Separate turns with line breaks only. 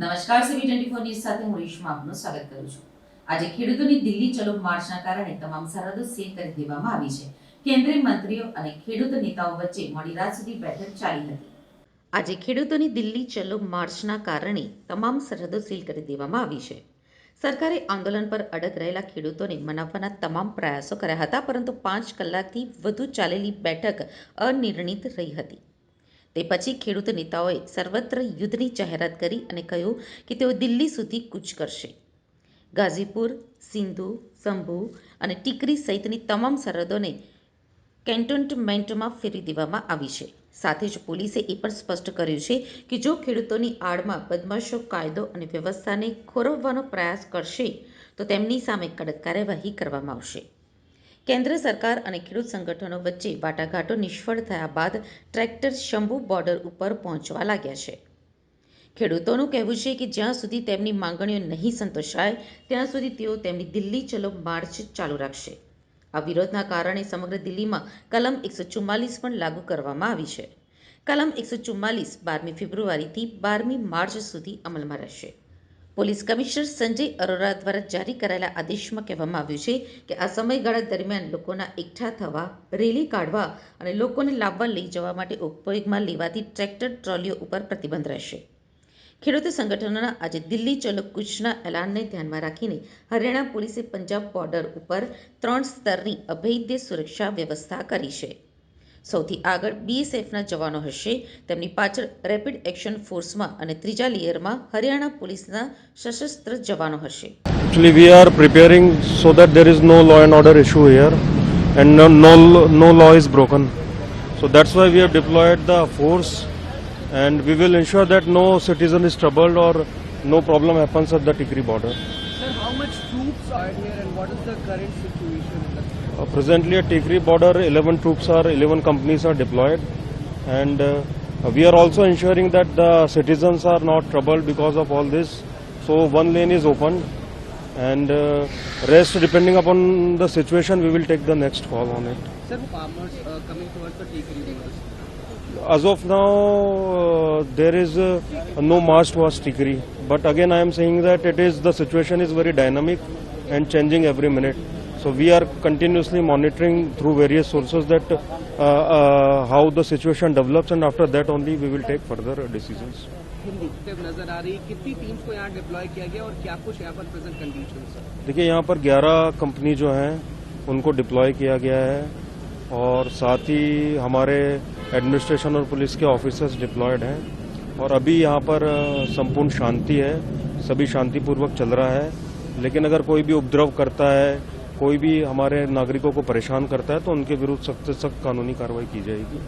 નમસ્કાર સીવી twenty four news સાથે હું રેશમા આપનું સ્વાગત કરું છું. આજે ખેડૂતોની દિલ્હી ચલો માર્ચના કારણે તમામ સરહદો સીલ કરી દેવામાં આવી છે. કેન્દ્રીય મંત્રીઓ અને ખેડૂત નેતાઓ વચ્ચે મોડી રાત સુધી બેઠક ચાલી હતી. આજે ખેડૂતોની દિલ્હી ચલો માર્ચના કારણે તમામ સરહદો સીલ કરી દેવામાં આવી છે. સરકારે આંદોલન પર અડગ રહેલા ખેડૂતોને મનાવવાના તમામ પ્રયાસો કર્યા હતા, પરંતુ પાંચ કલાકથી વધુ ચાલેલી બેઠક અનિર્ણિત રહી હતી. તે પછી ખેડૂત નેતાઓએ સર્વત્ર યુદ્ધની જાહેરાત કરી અને કહ્યું કે તેઓ દિલ્હી સુધી કૂચ કરશે. ગાઝીપુર, સિંધુ, સંભુ અને ટીકરી સહિતની તમામ સરહદોને કેન્ટોનમેન્ટમાં ફેરવી દેવામાં આવી છે. સાથે જ પોલીસે એ પણ સ્પષ્ટ કર્યું છે કે જો ખેડૂતોની આડમાં બદમાશો, કાયદો અને વ્યવસ્થાને ખોરવવાનો પ્રયાસ કરશે, તો તેમની સામે કડક કાર્યવાહી કરવામાં આવશે. કેન્દ્ર સરકાર અને ખેડૂત સંગઠનો વચ્ચે વાટાઘાટો નિષ્ફળ થયા બાદ ટ્રેક્ટર શંભુ બોર્ડર ઉપર પહોંચવા લાગ્યા છે. ખેડૂતોનું કહેવું છે કે જ્યાં સુધી તેમની માંગણીઓ નહીં સંતોષાય, ત્યાં સુધી તેઓ તેમની દિલ્હી ચલો માર્ચ ચાલુ રાખશે. આ વિરોધના કારણે સમગ્ર દિલ્હીમાં કલમ એકસો ચુમ્માલીસ પણ લાગુ કરવામાં આવી છે. કલમ એકસો ચુમ્માલીસ બારમી ફેબ્રુઆરીથી બારમી માર્ચ સુધી અમલમાં રહેશે. પોલીસ કમિશનર સંજય અરોરા દ્વારા જારી કરાયેલા આદેશમાં કહેવામાં આવ્યું છે કે આ સમયગાળા દરમિયાન લોકોના એકઠા થવા, રેલી કાઢવા અને લોકોને લાવવા લઈ જવા માટે ઉપયોગમાં લેવાતી ટ્રેક્ટર, ટ્રોલીઓ ઉપર પ્રતિબંધ રહેશે. ખેડૂત સંગઠનોના આજે દિલ્હી ચલો કૂચના એલાનને ધ્યાનમાં રાખીને હરિયાણા પોલીસે પંજાબ બોર્ડર ઉપર ત્રણ સ્તરની અભેદ્ય સુરક્ષા વ્યવસ્થા કરી છે. સૌથી આગળ બીએસએફના જવાનો હશે તેમની પાછળ રેપિડ એક્શન ફોર્સમાં અને ત્રીજા લેયરમાં હરિયાણા પોલીસના સશસ્ત્ર જવાનો હશે
we are preparing so that there is no law and order issue here and no, no, no law is broken. So that's why we have deployed the force and we will ensure that no citizen is troubled or no problem happens at the Tikri border.
Sir, how much troops are here and what is the current situation
Uh, presently at Tikri border, 11 troops are, 11 companies are deployed and uh, we are also ensuring that the citizens are not troubled because of all this. So one lane is open and uh, rest depending upon the situation we will take the next call on it.
Sir, farmers uh, coming towards the Tikri rivers.
As of now, uh, there is uh, no march towards Tikri. But again, I am saying that it is the situation is very dynamic and changing every minute. So we are continuously monitoring through various sources that uh, uh, how the situation develops, and after that only we will take further decisions.
नज़र आ रही कितनी teams को यहाँ deploy किया गया और क्या कुछ यहाँ पर प्रेजेंट कंडीशन
देखिए यहाँ पर 11 कंपनी जो हैं उनको डिप्लॉय किया गया है और साथ ही हमारे एडमिनिस्ट्रेशन और पुलिस के ऑफिसर्स डिप्लॉयड हैं और अभी यहाँ पर संपूर्ण शांति है, सभी शांतिपूर्वक चल रहा है। लेकिन अगर कोई भी उपद्रव करता है, कोई भी हमारे नागरिकों को परेशान करता है तो उनके विरुद्ध सख्त से सख्त कानूनी कार्रवाई की जाएगी।